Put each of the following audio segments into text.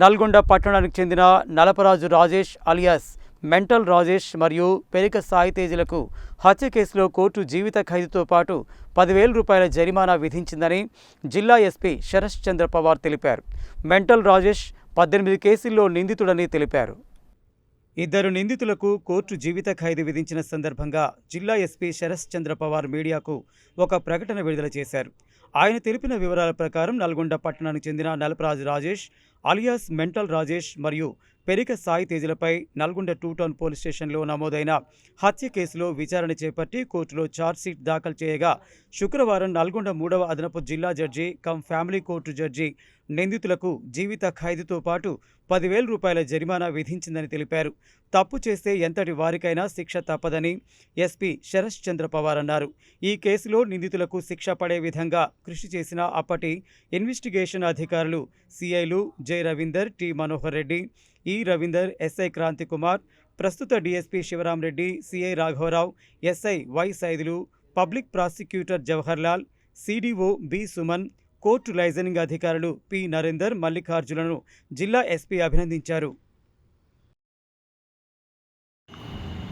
నల్గొండ పట్టణానికి చెందిన Nalaparaju Rajesh alias mental Rajesh మరియు పెరిక సాయితేజీలకు హత్య కేసులో కోర్టు జీవిత ఖైదుతో పాటు పదివేల రూపాయల జరిమానా విధించిందని జిల్లా ఎస్పీ శరత్ చంద్ర పవార్ తెలిపారు. మెంటల్ రాజేష్ పద్దెనిమిది కేసుల్లో నిందితుడని తెలిపారు. ఇద్దరు నిందితులకు కోర్టు జీవిత ఖైదు విధించిన సందర్భంగా జిల్లా ఎస్పీ శరత్ చంద్ర పవార్ మీడియాకు ఒక ప్రకటన విడుదల చేశారు. ఆయన తెలిపిన వివరాల ప్రకారం నల్గొండ పట్టణానికి చెందిన నలపరాజు రాజేష్ అలియాస్ మెంటల్ రాజేష్ మరియు పెరిక సాయి తేజీలపై నల్గొండ టూ టౌన్ పోలీస్ స్టేషన్లో నమోదైన హత్య కేసులో విచారణ చేపట్టి కోర్టులో ఛార్జ్షీట్ దాఖలు చేయగా శుక్రవారం నల్గొండ మూడవ అదనపు జిల్లా judge cum family court judge నిందితులకు జీవిత ఖైదుతో పాటు పదివేల రూపాయల జరిమానా విధించిందని తెలిపారు. తప్పు చేస్తే ఎంతటి వారికైనా శిక్ష తప్పదని ఎస్పీ శరత్ చంద్ర పవార్ అన్నారు. ఈ కేసులో నిందితులకు శిక్ష పడే విధంగా కృషి చేసిన అప్పటి ఇన్వెస్టిగేషన్ అధికారులు సిఐలు J Ravinder T Manohar Reddy E Ravinder SI Kranthi Kumar ప్రస్తుత డీఎస్పీ శివరాం రెడ్డి సిఐ రాఘవరావు SI Y Saidulu public prosecutor Jawaharlal CDO B Suman court liaisoning అధికారులు పి నరేందర్ మల్లికార్జునను జిల్లా ఎస్పీ అభినందించారు.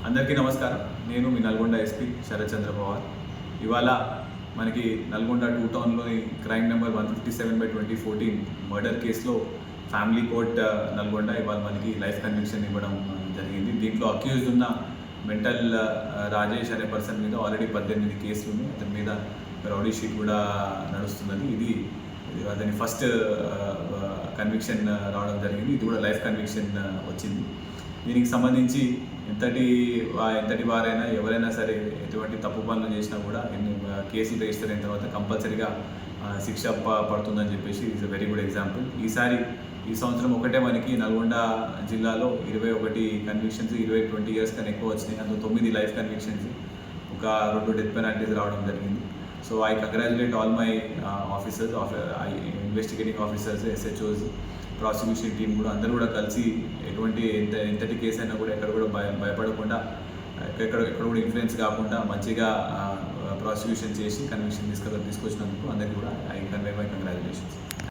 అందరికీ నమస్కారం. నేను మీ నల్గొండ ఎస్పీ శరత్చంద్ర పవార్. ఇవాళ మనకి Nalgonda two టౌన్లోని crime number one fifty seven by twenty fourteen murder కేసులో ఫ్యామిలీ కోర్ట్ నల్గొండ ఇవాళ మనకి లైఫ్ కన్విక్షన్ ఇవ్వడం జరిగింది. దీంట్లో అక్యూజ్డ్ ఉన్న మెంటల్ రాజేష్ అనే పర్సన్ మీద ఆల్రెడీ పద్దెనిమిది కేసులు ఉన్నాయి. అతని మీద రౌడీ షీట్ కూడా నడుస్తున్నది. ఇది అతని ఫస్ట్ కన్విక్షన్ రావడం జరిగింది. ఇది కూడా లైఫ్ కన్విక్షన్ వచ్చింది. దీనికి సంబంధించి ఎంతటి ఎంతటి వారైనా ఎవరైనా సరే ఎటువంటి తప్పు పనులు చేసినా కూడా ఎన్ని కేసులు రిజిస్టర్ అయిన తర్వాత కంపల్సరీగా శిక్ష పడుతుందని చెప్పేసి ఇట్స్ వెరీ గుడ్ ఎగ్జాంపుల్ ఈసారి ఈ సంవత్సరం ఒకటే మనకి నల్గొండ జిల్లాలో ఇరవై ఒకటి కన్విక్షన్స్ ఇరవై ట్వంటీ ఇయర్స్ కన్నా ఎక్కువ వచ్చినాయి. అందులో తొమ్మిది లైఫ్ కన్విక్షన్స్ ఒక రెండు డెత్ పెనాల్టీస్ రావడం జరిగింది. So I congratulate all my officers investigating officers SHOs prosecution team కూడా అందరూ కూడా కలిసి ఎటువంటి ఎంత ఎంతటి కేసు అయినా కూడా ఎక్కడ కూడా భయ భయపడకుండా ఎక్కడ ఎక్కడ కూడా ఇన్ఫ్లుయెన్స్ కాకుండా మంచిగా ప్రాసిక్యూషన్ చేసి కన్విక్షన్ తీసుకొని తీసుకొచ్చినందుకు అందరికీ కూడా ఐ కన్వే మై కంగ్రాచులేషన్స్